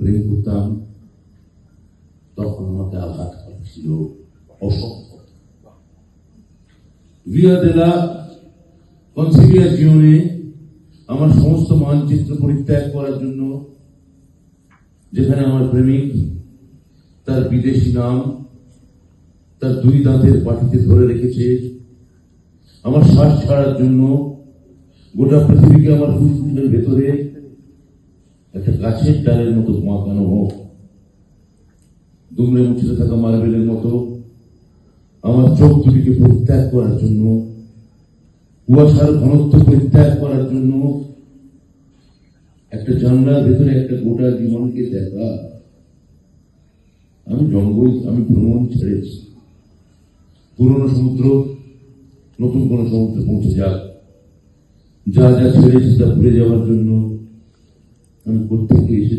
প্রেম করতাম তখন আমাকে আঘাত করা ছিল অসম্ভব ভিয়া দেলা কনসিলিয়ার জীবনে আমার সমস্ত মানচিত্র পরিত্যাগ করার জন্য, যেখানে আমার প্রেমিক, তার বিদেশি নাম, তার দুই দাঁতের পাটিতে ধরে রেখেছে, আমার শ্বাস ছাড়ার জন্য গোটা পৃথিবীকে আমার ফুসফুসের ভেতরে একটা গাছের ডালের মতো মাখানো হোক, দুমড়ে মুছতে থাকা মার্বেলের মতো, আমার চোখ দুটিকে পরিত্যাগ করার জন্য, কুয়াশার ঘনত্ব পরিত্যাগ করার জন্য, একটা জানলার ভেতরে একটা গোটা জীবনকে দেখা। আমি জঙ্গল, আমি ভ্রমণ ছেড়েছি। পুরনো সমুদ্র, নতুন কোন সমুদ্রে পৌঁছে যাক। যা যা ছেড়েছি তা ভুলে যাওয়ার জন্য আমি কোথেকে এসেছি?